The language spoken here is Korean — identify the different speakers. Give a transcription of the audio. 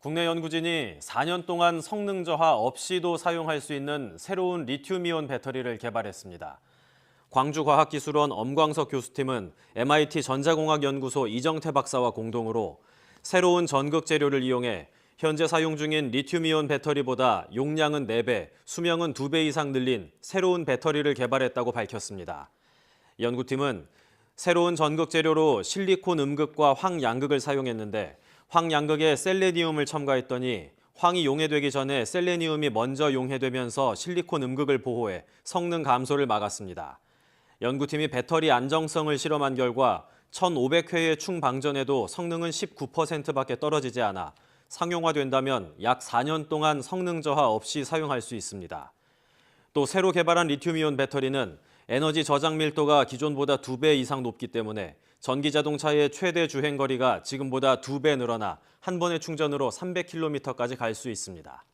Speaker 1: 국내 연구진이 4년 동안 성능 저하 없이도 사용할 수 있는 새로운 리튬이온 배터리를 개발했습니다. 광주과학기술원 엄광석 교수팀은 MIT 전자공학연구소 이정태 박사와 공동으로 새로운 전극 재료를 이용해 현재 사용 중인 리튬이온 배터리보다 용량은 4배, 수명은 2배 이상 늘린 새로운 배터리를 개발했다고 밝혔습니다. 연구팀은 새로운 전극 재료로 실리콘 음극과 황양극을 사용했는데 황양극에 셀레니움을 첨가했더니 황이 용해되기 전에 셀레니움이 먼저 용해되면서 실리콘 음극을 보호해 성능 감소를 막았습니다. 연구팀이 배터리 안정성을 실험한 결과 1,500회의 충방전에도 성능은 19%밖에 떨어지지 않아 상용화된다면 약 4년 동안 성능 저하 없이 사용할 수 있습니다. 또 새로 개발한 리튬이온 배터리는 에너지 저장 밀도가 기존보다 2배 이상 높기 때문에 전기 자동차의 최대 주행 거리가 지금보다 2배 늘어나 한 번의 충전으로 300km까지 갈 수 있습니다.